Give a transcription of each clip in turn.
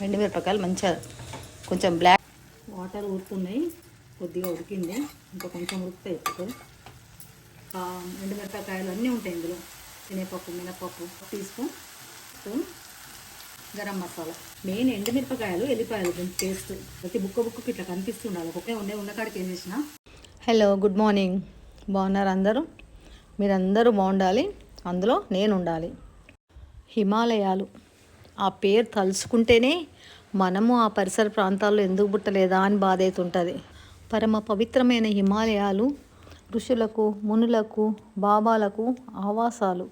ఎండు మిరపకాయలు మంచిగా కొంచెం బ్లాక్ వాటర్ ఉడుకుతున్నాయి కొద్దిగా ఉడికింది. ఇంకా కొంచెం ఉడికితే అయిపోతుంది. ఆ, ఎండుమిరపకాయలు అన్నీ ఉంటాయి ఇందులో. శనగపప్పు మినపప్పు టీ గరం మసాలా. మెయిన్ ఎండుమిరపకాయలు ఎల్లిపాయలు దీని టేస్ట్ ప్రతి బుక్క బుక్కకి ఇట్లా కనిపిస్తుండాలి. ఒకే ఉండే ఉన్నకాడికి వేసేసిన హలో గుడ్ మార్నింగ్ బాగున్నారు అందరూ? మీరందరూ బాగుండాలి. అందులో నేను ఉండాలి. హిమాలయాలు. ఆ పేరు తలుచుకుంటేనే మనము ఆ పరిసర ప్రాంతాల్లో ఎందుకు పుట్టలేదా అని బాధ అవుతుంటుంది పరమ పవిత్రమైన హిమాలయాలు ఋషులకు మునులకు బాబాలకు ఆవాసాలు.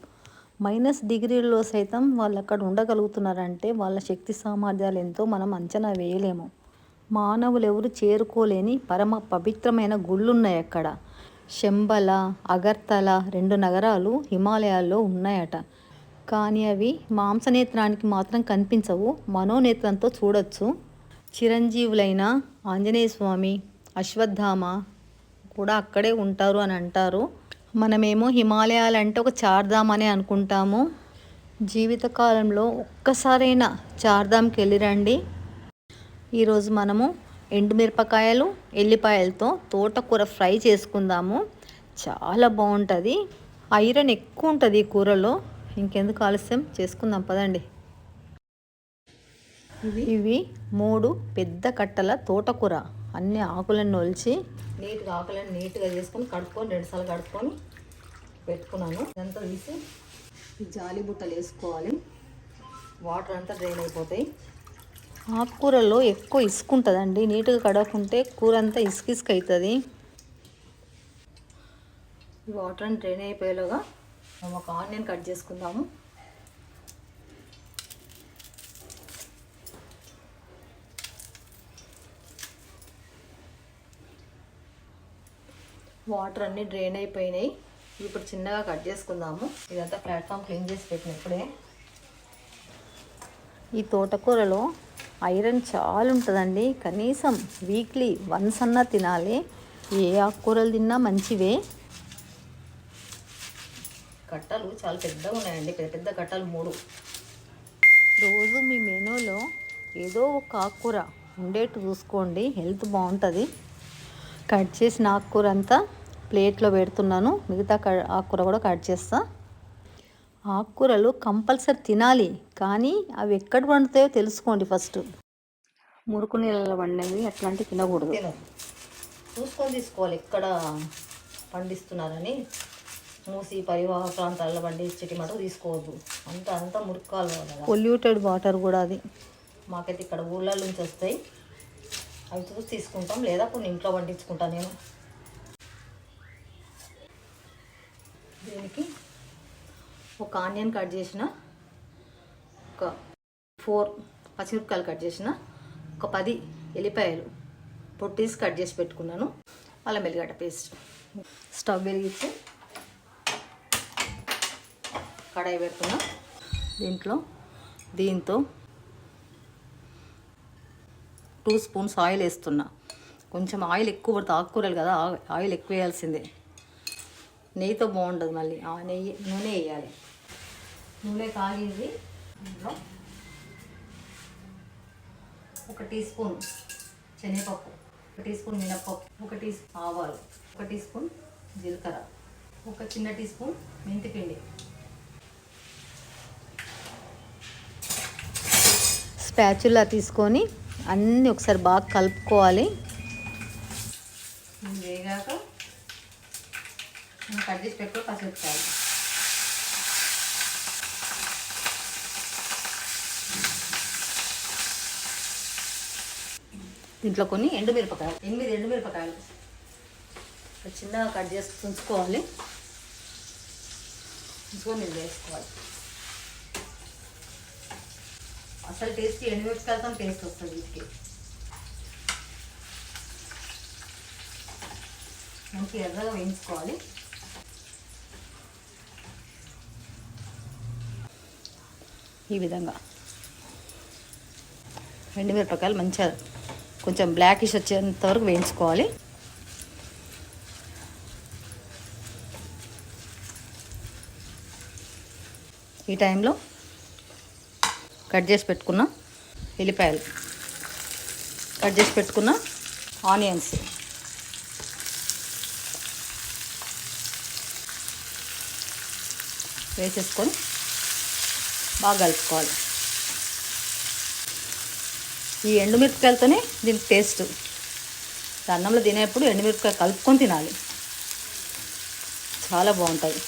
మైనస్ డిగ్రీల్లో సైతం వాళ్ళు అక్కడ ఉండగలుగుతున్నారంటే వాళ్ళ శక్తి సామర్థ్యాలు ఎంతో మనం అంచనా వేయలేము. మానవులు ఎవరు చేరుకోలేని పరమ పవిత్రమైన గుళ్ళున్నాయి అక్కడ. శంబల అగర్తల రెండు నగరాలు హిమాలయాల్లో ఉన్నాయట. కానీ అవి మాంసనేత్రానికి మాత్రం కనిపించవు. మనోనేత్రంతో చూడొచ్చు. చిరంజీవులైన ఆంజనేయ స్వామి అశ్వత్థామ కూడా అక్కడే ఉంటారు అని అంటారు. మనమేమో హిమాలయాలు అంటే ఒక చార్ధామ్ అనే అనుకుంటాము. జీవితకాలంలో ఒక్కసారైనా చార్ధామ్కి వెళ్ళిరండి. ఈరోజు మనము ఎండుమిరపకాయలు ఎల్లిపాయలతో తోటకూర ఫ్రై చేసుకుందాము. చాలా బాగుంటుంది. ఐరన్ ఎక్కువ ఉంటుంది ఈ కూరలో. ఇంకెందుకు ఆలస్యం? చేసుకుందాం పదండి. ఇవి మూడు పెద్ద కట్టల తోటకూర. అన్ని ఆకులను ఒలిచి నీట్గా ఆకులను నీట్గా చేసుకొని కడుక్కొని రెండుసార్లు కడుక్కొని పెట్టుకున్నాను. ఇదంతా తీసి జాలి బుట్టలు వేసుకోవాలి. వాటర్ అంతా డ్రైన్ అయిపోతాయి. ఆకుకూరలో ఎక్కువ ఇసుక ఉంటుందండి. నీట్గా కడగకుంటే కూర అంతా ఇసుక ఇసుక అవుతుంది. వాటర్ అని డ్రైన్ అయిపోయేలాగా ఒక ఆనియన్ కట్ చేసుకుందాము. వాటర్ అన్నీ డ్రైన్ అయిపోయినాయి. ఇప్పుడు చిన్నగా కట్ చేసుకుందాము. ఇదంతా ప్లాట్ఫామ్ క్లీన్ చేసి పెట్టిన ఇప్పుడే ఈ తోటకూరలో ఐరన్ చాలా ఉంటుందండి. కనీసం వీక్లీ వన్స్ అన్నా తినాలి. ఏ ఆకుకూరలు తిన్నా మంచివే. కట్టలు చాలా పెద్దగా ఉన్నాయండి. పెద్ద పెద్ద కట్టలు మూడు. రోజు మీ మెనూలో ఏదో ఒక ఆకుకూర ఉండేట్టు చూసుకోండి. హెల్త్ బాగుంటుంది. కట్ చేసిన ఆకుకూర అంతా ప్లేట్లో పెడుతున్నాను. మిగతా ఆకుకూర కూడా కట్ చేస్తా. ఆకుకూరలు కంపల్సరీ తినాలి. కానీ అవి ఎక్కడ పండుతాయో తెలుసుకోండి ఫస్ట్. మురుకు నీళ్ళలో పండినవి అట్లాంటివి తినకూడదు. చూసుకొని తీసుకోవాలి. ఎక్కడ పండిస్తున్నారని. మూసి పరివాహ ప్రాంతాల్లో పండించేటి మటుకు తీసుకోవద్దు. అంత అంతా మురుక్కాలు కదా పొల్యూటెడ్ వాటర్ కూడా అది. మాకైతే ఇక్కడ ఊళ్ళ నుంచి వస్తాయి. అవి చూసి తీసుకుంటాం. లేదా కొన్ని ఇంట్లో పండించుకుంటాను నేను. దీనికి ఒక ఆనియన్ కట్ చేసిన ఒక ఫోర్ పచ్చిమిరపకాయలు కట్ చేసిన ఒక పది ఎల్లిపాయలు పొట్టేసి కట్ చేసి పెట్టుకున్నాను. అల్లం వెల్లిగడ్డ పేస్ట్. స్టవ్ వెలిగించి కడాయి పెడుతున్నా దీంట్లో దీంతో టూ స్పూన్స్ ఆయిల్ వేస్తున్నా. కొంచెం ఆయిల్ ఎక్కువ పడుతుంది ఆకుకూరలు కదా ఆయిల్ ఎక్కువ వేయాల్సిందే. నెయ్యితో బాగుంటుంది మళ్ళీ. ఆ నెయ్యి నూనె వేయాలి. నూనె కాగింది అందులో ఒక టీ స్పూన్ శనగపప్పు ఒక టీ స్పూన్ మినప్పప్పు ఒక టీ స్పూన్ ఆవాలు ఒక టీ స్పూన్ జీలకర్ర ఒక చిన్న టీ స్పూన్ మెంతిపిండి. స్పాచులా తీసుకొని అన్నీ ఒకసారి బాగా కలుపుకోవాలి. వేగాక కట్ చేసి పెట్టుకో దీంట్లో కొన్ని ఎండుమిరపకాయలు ఎనిమిది ఎండుమిరపకాయలు చిన్నగా కట్ చేసి ఉంచుకోవాలి ఉంచుకొని వేసుకోవాలి. అసలు టేస్ట్ ఎండుమిరపకాయలతో టేస్ట్ వస్తుంది వీటికి. మంచి ఎర్రగా వేయించుకోవాలి. ఈ విధంగా. ఎండుమిరపకాయలు మంచిగా కొంచెం బ్లాకిష్ వచ్చేంత వరకు వేయించుకోవాలి. ఈ టైంలో కట్ చేసి పెట్టుకున్న ఎల్లిపాయలు కట్ చేసి పెట్టుకున్న ఆనియన్స్. వేసేసుకొని బాగా కలుపుకోవాలి. ఈ ఎండుమిరపకాయలతోనే దీనికి టేస్ట్. అన్నంలో తినేప్పుడు ఎండుమిరపకాయ కలుపుకొని తినాలి. చాలా బాగుంటుంది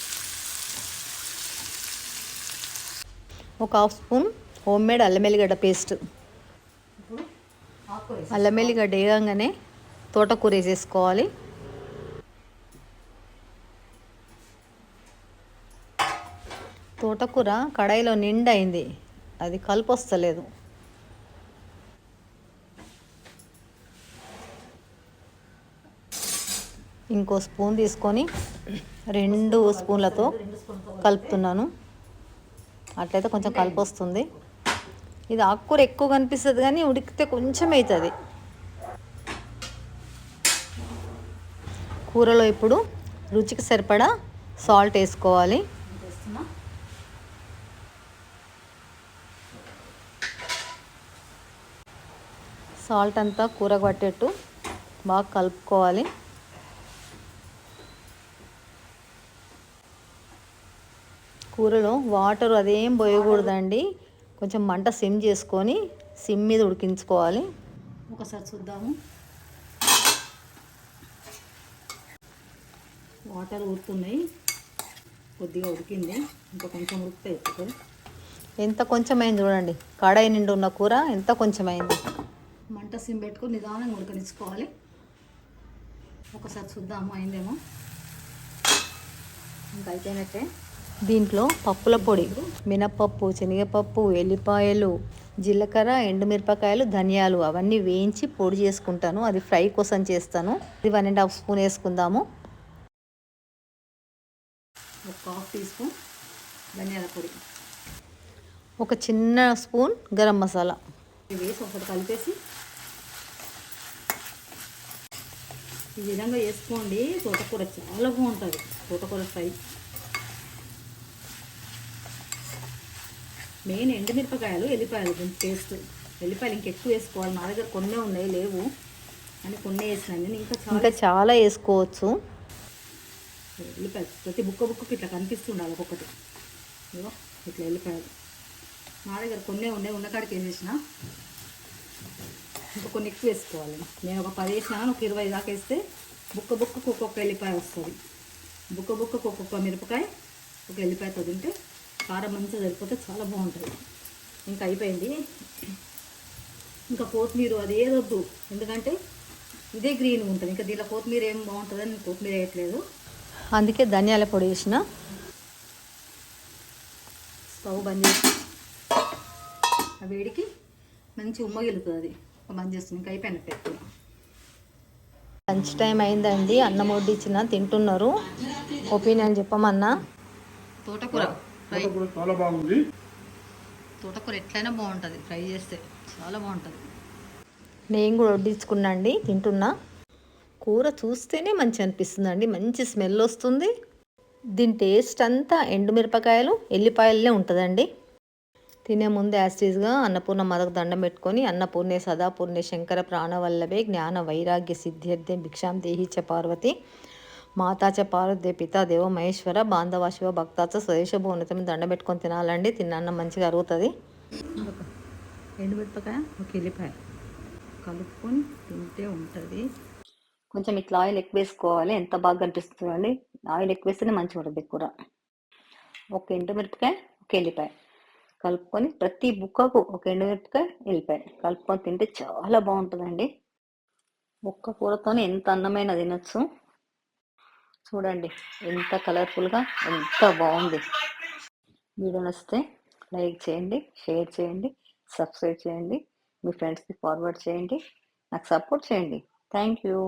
ఒక హాఫ్ స్పూన్ హోమ్ మేడ్ అల్లం ఎల్లిగడ్డ పేస్ట్ అల్లం ఎల్లిగడ్డ వేయగానే తోటకూర వేసేసుకోవాలి. తోటకూర కడాయిలో నిండా అయింది. అది కలుపు వస్తలేదు ఇంకో స్పూన్ తీసుకొని రెండు స్పూన్లతో కలుపుతున్నాను. అట్లయితే కొంచెం కలిపి వస్తుంది ఇది ఆకుకూర ఎక్కువ కనిపిస్తుంది కానీ ఉడికితే కొంచెం అవుతుంది. కూరలో ఇప్పుడు రుచికి సరిపడా సాల్ట్ వేసుకోవాలి. సాల్ట్ అంతా కూర పట్టేట్టు బాగా కలుపుకోవాలి. కూరలో వాటర్ అదేం పోయకూడదండి. కొంచెం మంట సిమ్ చేసుకొని సిమ్ మీద ఉడికించుకోవాలి. ఒకసారి చూద్దాము. వాటర్ ఉడుతున్నాయి కొద్దిగా ఉడికింది. ఇంకా కొంచెం ఉడికితే ఎంత కొంచెం అయింది చూడండి. కడాయి నిండి ఉన్న కూర ఎంత కొంచెం అయింది మంట సిమ్ పెట్టుకొని నిదానంగా ఉడకనిచ్చుకోవాలి. ఒకసారి చూద్దాము అయిందేమో. ఇంకా అయిపోయినట్టే. దీంట్లో పప్పుల పొడి మినపప్పు శనగపప్పు ఎల్లిపాయలు జీలకర్ర ఎండుమిరపకాయలు ధనియాలు అవన్నీ వేయించి పొడి చేసుకుంటాను. అది ఫ్రై కోసం చేస్తాను. ఇది వన్ అండ్ హాఫ్ స్పూన్ వేసుకుందాము. ఒక హాఫ్ టీ స్పూన్ ధనియాల పొడి. ఒక చిన్న స్పూన్ గరం మసాలా. వేసి ఒకటి కలిపేసి ఈ విధంగా వేసుకోండి. తోటకూర చాలా బాగుంటుంది. తోటకూర ఫ్రై. మెయిన్ ఎండుమిరపకాయలు ఎల్లిపాయలు టేస్ట్ ఎల్లిపాయలు ఇంకెక్కువ వేసుకోవాలి. మా దగ్గర కొన్ని ఉన్నాయి లేవు. అని కొన్ని వేసినాను నేను. ఇంకా చాలా చాలా వేసుకోవచ్చు. ఎల్లిపాయలు. ప్రతి బుక్క బుక్కకి ఇట్లా కనిపిస్తుండాలి ఒక్కొక్కటి. ఇట్లా ఎల్లిపాయలు. మా దగ్గర కొన్ని ఉన్నాయి. ఉన్న కాడికి వేసేసిన ఇంకా కొన్ని ఎక్కువ వేసుకోవాలి. నేను ఒక పది వేసినా ఒక ఇరవై దాకా వేస్తే బుక్క బుక్కకు ఒక్కొక్క ఎల్లిపాయ వస్తుంది. బుక్క బుక్కకు ఒక్కొక్క మిరపకాయ ఒక ఎల్లిపాయతో తింటే కారం మంచిగా సరిపోతే చాలా బాగుంటుంది. ఇంకా అయిపోయింది. ఇంకా కొత్తిమీర అది ఏదొద్దు ఎందుకంటే ఇదే గ్రీన్ ఉంటుంది. ఇంకా దీనిలో కొత్తిమీర ఏం బాగుంటుందని నేను కొత్తిమీర వేయట్లేదు. అందుకే ధనియాల పొడి వేసిన. స్టవ్ బంద్ చేసి ఆ వేడికి మంచి ఉమ్మగిలుతుంది అది బంద్ చేస్తుంది ఇంకా అయిపోయినట్టు లంచ్ టైం అయిందండి. అన్నం వడ్డించిన. తింటున్నారు. ఒపీనియన్ చెప్పమన్నా. తోటకూర. ఫ్రై చాలా బాగుంది. తోటకూర ఎట్లయినా బాగుంటుంది ఫ్రై చేస్తే చాలా బాగుంటుంది. నేను కూడా వడ్డించుకున్నా అండి తింటున్నా. కూర చూస్తేనే మంచి అనిపిస్తుందండి మంచి స్మెల్ వస్తుంది. దీని టేస్ట్ అంతా ఎండుమిరపకాయలు ఎల్లిపాయలనే ఉంటుందండి. తినే ముందు యాస్టీస్గా అన్నపూర్ణ మదకు దండం పెట్టుకొని అన్నపూర్ణే సదాపూర్ణే శంకర ప్రాణవల్లభే జ్ఞాన వైరాగ్య సిద్ధ్యర్థే భిక్షాం దేహిచ పార్వతి. మాతాచ పార్వతి పితా దేవ మహేశ్వర బాంధవ శివ భక్తాచ స్వదేశ భువనతం దండం పెట్టుకొని తినాలండి. తిన్న మంచిగా అరుగుతుంది. ఎండుమిరపకాయ ఒక ఎల్లిపాయ కలుపుకొని తింటే ఉంటుంది. కొంచెం ఇట్లా ఆయిల్ ఎక్కువ వేసుకోవాలి. ఎంత బాగా కనిపిస్తుంది అండి ఆయిల్ ఎక్కువ వేస్తేనే మంచిగా ఉంటుంది కూర. ఒక ఎండుమిరపకాయ ఒక ఎల్లిపాయ కలుపుకొని ప్రతి బుక్కకు ఒక ఎండుమిరపకాయ ఎల్లిపాయ కలుపుకొని తింటే చాలా బాగుంటుందండి. ఒక్క కూరతోనే ఎంత అందమైన తినచ్చు. చూడండి ఎంత కలర్ఫుల్గా ఎంత బాగుంది. వీడియో నచ్చితే లైక్ చేయండి షేర్ చేయండి సబ్స్క్రైబ్ చేయండి మీ ఫ్రెండ్స్కి ఫార్వర్డ్ చేయండి నాకు సపోర్ట్ చేయండి. Thank you.